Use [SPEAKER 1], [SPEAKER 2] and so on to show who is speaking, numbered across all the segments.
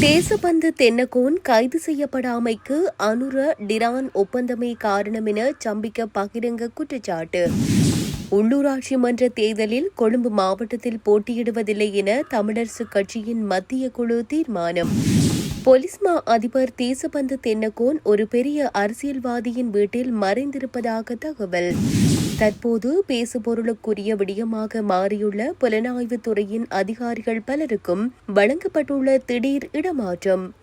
[SPEAKER 1] தேசபந்து தென்னகோன் கைது செய்யப்படாமைக்கு அனுர டிரான் ஒப்பந்தமே காரணம் என சம்பிக்க பகிரங்க குற்றச்சாட்டு. உள்ளூராட்சி மன்ற தேர்தலில் கொழும்பு மாவட்டத்தில் போட்டியிடுவதில்லை என தமிழரசு கட்சியின் மத்திய குழு தீர்மானம். பொலிஸ்மா அதிபர் தேசபந்து தென்னகோன் ஒரு பெரிய அரசியல்வாதியின் வீட்டில் மறைந்திருப்பதாக தகவல். தற்போது பேசுபொருளுக்குரிய விடயமாக மாறியுள்ள புலனாய்வுத் துறையின் அதிகாரிகள் பலருக்கும் வழங்கப்பட்டுள்ள திடீர் இடமாற்றம்.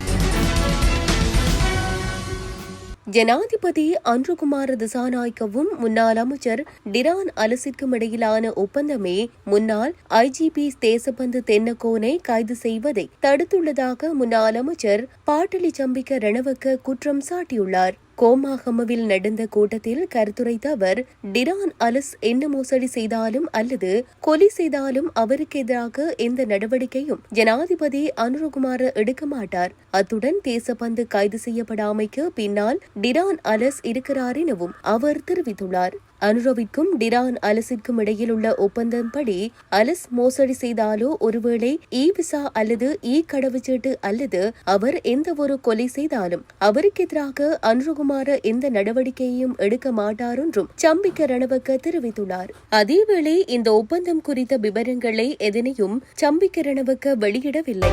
[SPEAKER 1] ஜனாதிபதி அன்ருகுமார திசாநாயக்கவும் முன்னாள் அமைச்சர் டிரான் அலசிற்கும் இடையிலான ஒப்பந்தமே முன்னாள் ஐஜிபி தேசபந்து தென்னக்கோனை கைது செய்வதை தடுத்துள்ளதாக முன்னாள் அமைச்சர் பாட்டலி சம்பிக்க ரணவக்க குற்றம் சாட்டியுள்ளார். கோமாகமவில் நடந்த கூட்டத்தில் கருத்துரைத்த அவர் டிரான் அலஸ் என்ன மோசடி செய்தாலும் அல்லது கொலை செய்தாலும் அவருக்கு எதிராக எந்த நடவடிக்கையும் ஜனாதிபதி அனுரகுமார எடுக்க மாட்டார். அத்துடன் தேசப்பந்து கைது செய்யப்படாமைக்கு பின்னால் டிரான் அலஸ் இருக்கிறார் எனவும் அவர் தெரிவித்துள்ளார். அனுரவிற்கும் டிரான் அலசிற்கும் இடையில் உள்ள ஒப்பந்தம்படி அலஸ் மோசடி செய்தாலோ ஒருவேளை இ விசா அல்லது இ கடவுச்சீட்டு அல்லது அவர் எந்த ஒரு கொலை செய்தாலும் அவருக்கு எதிராக அனுரகுமார எந்த நடவடிக்கையையும் எடுக்க மாட்டார் என்றும் சம்பிக்க ரணவக்க தெரிவித்துள்ளார். அதேவேளை இந்த ஒப்பந்தம் குறித்த விவரங்களை எதனையும் சம்பிக்க ரணவக்க வெளியிடவில்லை.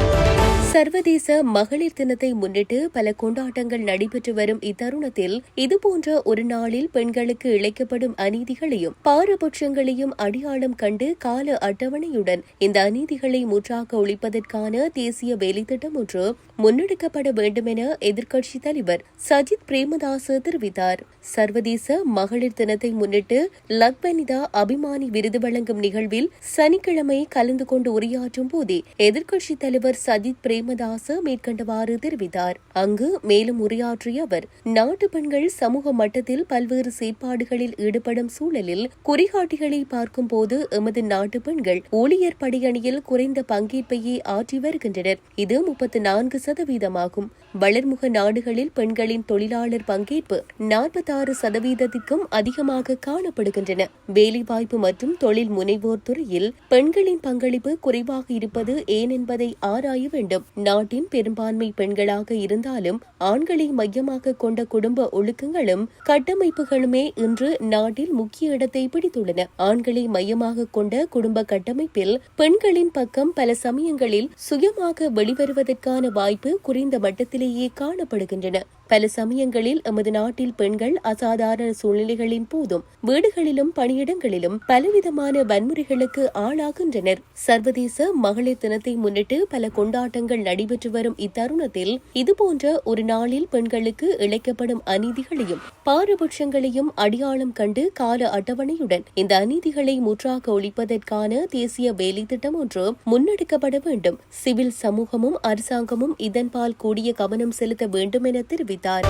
[SPEAKER 1] சர்வதேச மகளிர் தினத்தை முன்னிட்டு பல கொண்டாட்டங்கள் நடைபெற்று வரும் இத்தருணத்தில் இதுபோன்ற ஒரு நாளில் பெண்களுக்கு இழைக்கப்படும் அநீதிகளையும் பாரபட்சங்களையும் அடையாளம் கண்டு கால அட்டவணையுடன் இந்த அநீதிகளை முற்றாக ஒழிப்பதற்கான தேசிய வேலைத்திட்டம் ஒன்று முன்னெடுக்கப்பட வேண்டும் என எதிர்க்கட்சித் தலைவர் சஜித் பிரேமதாஸ் தெரிவித்தார். சர்வதேச மகளிர் தினத்தை முன்னிட்டு லக்வனிதா அபிமானி விருது வழங்கும் நிகழ்வில் சனிக்கிழமை கலந்து கொண்டு உரையாற்றும் போதே எதிர்க்கட்சித் தலைவர் சஜித் பிரேம் பிரேமதாஸ் மேற்கண்டவாறு தெரிவித்தார். அங்கு மேலும் உரையாற்றிய அவர் நாட்டு பெண்கள் சமூக மட்டத்தில் பல்வேறு செயற்பாடுகளில் ஈடுபடும் சூழலில் குறிகாட்டிகளை பார்க்கும் போது எமது நாட்டு பெண்கள் ஊழியர் படையணியில் குறைந்த பங்கேற்பையே ஆற்றி வருகின்றனர். இது முப்பத்தி நான்கு சதவீதமாகும். வளர்முக நாடுகளில் பெண்களின் தொழிலாளர் பங்கேற்பு நாற்பத்தாறு சதவீதத்திற்கும் அதிகமாக காணப்படுகின்றன. வேலைவாய்ப்பு மற்றும் தொழில் முனைவோர் துறையில் பெண்களின் பங்களிப்பு குறைவாக இருப்பது ஏன் என்பதை ஆராய வேண்டும். நாட்டின் பெரும்பான்மை பெண்களாக இருந்தாலும் ஆண்களை மையமாக கொண்ட குடும்ப ஒழுக்கங்களும் கட்டமைப்புகளுமே இன்று நாட்டில் முக்கிய இடத்தை பிடித்துள்ளன. ஆண்களை மையமாக கொண்ட குடும்ப கட்டமைப்பில் பெண்களின் பக்கம் பல சமயங்களில் சுயமாக வெளிவருவதற்கான வாய்ப்பு குறைந்த மட்டத்திலேயே காணப்படுகின்றன. பல சமயங்களில் எமது நாட்டில் பெண்கள் அசாதாரண சூழ்நிலைகளின் போதும் வீடுகளிலும் பணியிடங்களிலும் பலவிதமான வன்முறைகளுக்கு ஆளாகின்றனர். சர்வதேச மகளிர் தினத்தை முன்னிட்டு பல கொண்டாட்டங்கள் நடைபெற்று வரும் இத்தருணத்தில் இதுபோன்ற ஒரு நாளில் பெண்களுக்கு இழைக்கப்படும் அநீதிகளையும் பாரபட்சங்களையும் அடையாளம் கண்டு கால அட்டவணையுடன் இந்த அநீதிகளை முற்றாக ஒழிப்பதற்கான தேசிய வேலை திட்டம் ஒன்று முன்னெடுக்கப்பட வேண்டும். சிவில் சமூகமும் அரசாங்கமும் இதன்பால் கூடிய கவனம் செலுத்த வேண்டும் என தெரிவித்தார் தெரிவித்தார்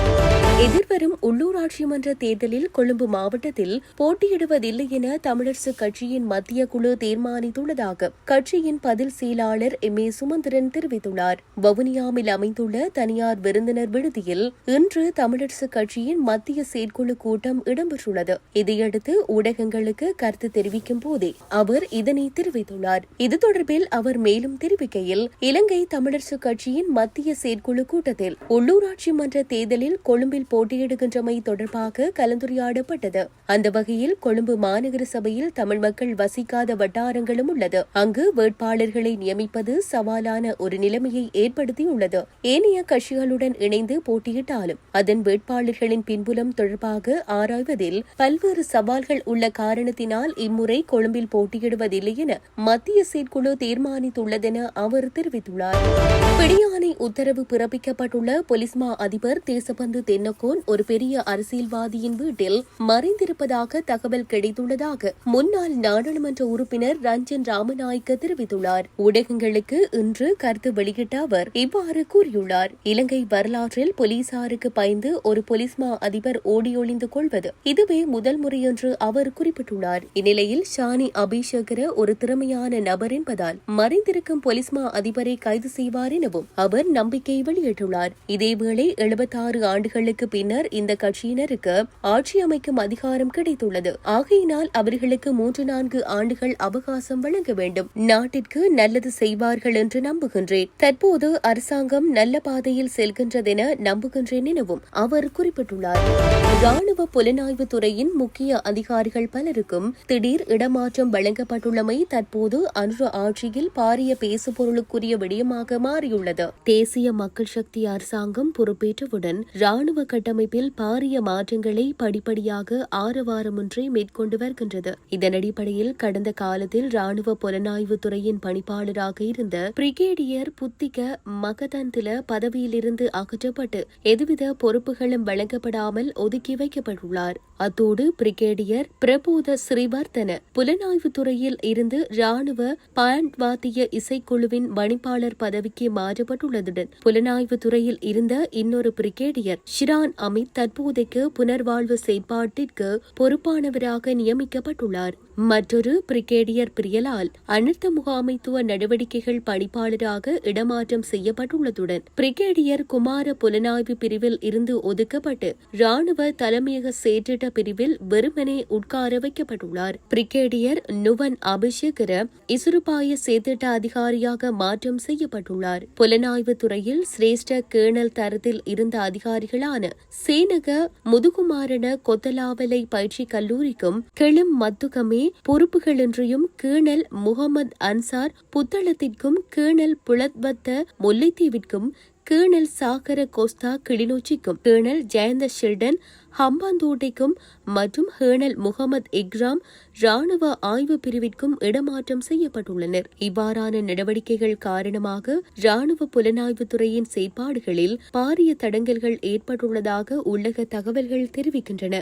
[SPEAKER 1] எதிர்வரும் உள்ளூராட்சி மன்ற தேர்தலில் கொழும்பு மாவட்டத்தில் போட்டியிடுவதில்லை என தமிழரசு கட்சியின் மத்திய குழு தீர்மானித்துள்ளதாக கட்சியின் பதில் செயலாளர் எம். ஏ. சுமந்திரன் தெரிவித்துள்ளார். வவுனியாவில் அமைந்துள்ள தனியார் விருந்தினர் விடுதியில் இன்று தமிழரசு கட்சியின் மத்திய செயற்குழு கூட்டம் இடம்பெற்றுள்ளது. இதையடுத்து ஊடகங்களுக்கு கருத்து தெரிவிக்கும் போதே அவர் இதனை தெரிவித்துள்ளார். இது தொடர்பில் அவர் மேலும் தெரிவிக்கையில் இலங்கை தமிழரசு கட்சியின் மத்திய செயற்குழு கூட்டத்தில் உள்ளூராட்சி மன்ற தேர்தலில் கொழும்பில் போட்டியிடுகின்றமை தொடர்பாக கலந்துரையாடப்பட்டது. அந்த வகையில் கொழும்பு மாநகர சபையில் தமிழ் மக்கள் வசிக்காத வட்டாரங்களும் உள்ளது. அங்கு வேட்பாளர்களை நியமிப்பது சவாலான ஒரு நிலைமையை ஏற்படுத்தியுள்ளது. ஏனைய கட்சிகளுடன் இணைந்து போட்டியிட்டாலும் அதன் வேட்பாளர்களின் பின்புலம் தொடர்பாக ஆராய்வதில் பல்வேறு சவால்கள் உள்ள காரணத்தினால் இம்முறை கொழும்பில் போட்டியிடுவதில்லை என மத்திய செயற்குழு தீர்மானித்துள்ளதென அவர் தெரிவித்துள்ளார். பிடியாணை உத்தரவு பிறப்பிக்கப்பட்டுள்ள பொலிஸ்மா அதிபர் தேசபந்து தென்னக்கோன் ஒரு பெரிய அரசியல்வாதியின் வீட்டில் மறைந்திருப்பதாக தகவல் கிடைத்துள்ளதாக முன்னாள் நாடாளுமன்ற உறுப்பினர் ரஞ்சன் ராமநாயக்க தெரிவித்துள்ளார். ஊடகங்களுக்கு இன்று கருத்து வெளியிட்ட அவர் இவ்வாறு கூறியுள்ளார். இலங்கை வரலாற்றில் போலீசாருக்கு பயந்து ஒரு போலீஸ்மா அதிபர் ஓடியொழிந்து கொள்வது இதுவே முதல் முறை என்று அவர் குறிப்பிட்டுள்ளார். இந்நிலையில் ஷானி அபிஷேகர ஒரு திறமையான நபர் என்பதால் மறைந்திருக்கும் பொலிஸ்மா அதிபரை கைது செய்வார் எனவும் அவர் நம்பிக்கை வெளியிட்டுள்ளார். இதேவேளை எழுபத்தி இருபத்தாறு ஆண்டுகளுக்கு பின்னர் இந்த கட்சியினருக்கு ஆட்சி அமைக்கும் அதிகாரம் கிடைத்துள்ளது. ஆகையினால் அவர்களுக்கு மூன்று நான்கு ஆண்டுகள் அவகாசம் வழங்க வேண்டும். நாட்டிற்கு நல்லது செய்வார்கள் என்று நம்புகின்றேன். தற்போது அரசாங்கம் நல்ல பாதையில் செல்கின்றதென நம்புகின்றேன் எனவும் அவர் குறிப்பிட்டுள்ளார். ராணுவ புலனாய்வு துறையின் முக்கிய அதிகாரிகள் பலருக்கும் திடீர் இடமாற்றம் வழங்கப்பட்டுள்ளமை தற்போது அன்று ஆட்சியில் பாரிய பேசுபொருளுக்குரிய விடயமாக மாறியுள்ளது. தேசிய மக்கள் சக்தி அரசாங்கம் பொறுப்பேற்றவுடன் ராணுவ கட்டமைப்பில் பாரிய மாற்றங்களை படிப்படியாக ஆரவாரமின்றி மேற்கொண்டு வருகின்றது. இதன் அடிப்படையில் கடந்த காலத்தில் ராணுவ புலனாய்வு துறையின் பணிப்பாளராக இருந்த பிரிகேடியர் புத்திக மகதந்தில பதவியிலிருந்து அகற்றப்பட்டு எதுவித பொறுப்புகளும் வழங்கப்படாமல் ஒதுக்கி வைக்கப்பட்டுள்ளார். அத்தோடு பிரிகேடியர் பிரபோத ஸ்ரீவர்த்தன புலனாய்வு துறையில் இருந்து ராணுவ பாண்ட்வாத்திய இசைக்குழுவின் பணிப்பாளர் பதவிக்கு மாற்றப்பட்டுள்ளதுடன் புலனாய்வு துறையில் இருந்த இன்னொரு பிரிகேடியர் பிரிகேடியர் ஷிரான் அமித் தற்போதைக்கு புனர்வாழ்வு செயற்பாட்டிற்கு பொறுப்பானவராக நியமிக்கப்பட்டுள்ளார். மற்றொரு பிரிகேடியர் பிரியலால் அனர்த்த முகாமைத்துவ நடவடிக்கைகள் பணிப்பாளராக இடமாற்றம் செய்யப்பட்டுள்ளதுடன் பிரிகேடியர் குமார புலனாய்வு பிரிவில் இருந்து ஒதுக்கப்பட்டு ராணுவ தலைமையக சேற்றிட்ட பிரிவில் வெறுமனே உட்கார வைக்கப்பட்டுள்ளார். பிரிகேடியர் நுவன் அபிஷேகர இசுருபாய சேத்திட்ட அதிகாரியாக மாற்றம் செய்யப்பட்டுள்ளார். புலனாய்வு துறையில் சிரேஷ்ட கேணல் தரத்தில் இருந்த அதிகாரிகளான சேனக முதுகுமாரன கொத்தலாவலை பயிற்சி கல்லூரிக்கும் கெளும் மத்துகமே பொறுப்புகளின்றியும் கேணல் முகமது அன்சார் புத்தளத்திற்கும் கேணல் புலத்வத்த முல்லைத்தீவிற்கும் கேர்னல் சாகர கோஸ்தா கிளிநொச்சிக்கும் கேர்னல் ஜெயந்த ஷில்டன் ஹம்பாந்தோட்டைக்கும் மற்றும் ஹேர்னல் முகமது இக்ராம் ராணுவ ஆய்வு பிரிவிற்கும் இடமாற்றம் செய்யப்பட்டுள்ளனர். இவ்வாறான நடவடிக்கைகள் காரணமாக ராணுவ புலனாய்வு துறையின் செயற்பாடுகளில் பாரிய தடங்கல்கள் ஏற்பட்டுள்ளதாக உள்ளக தகவல்கள் தெரிவிக்கின்றன.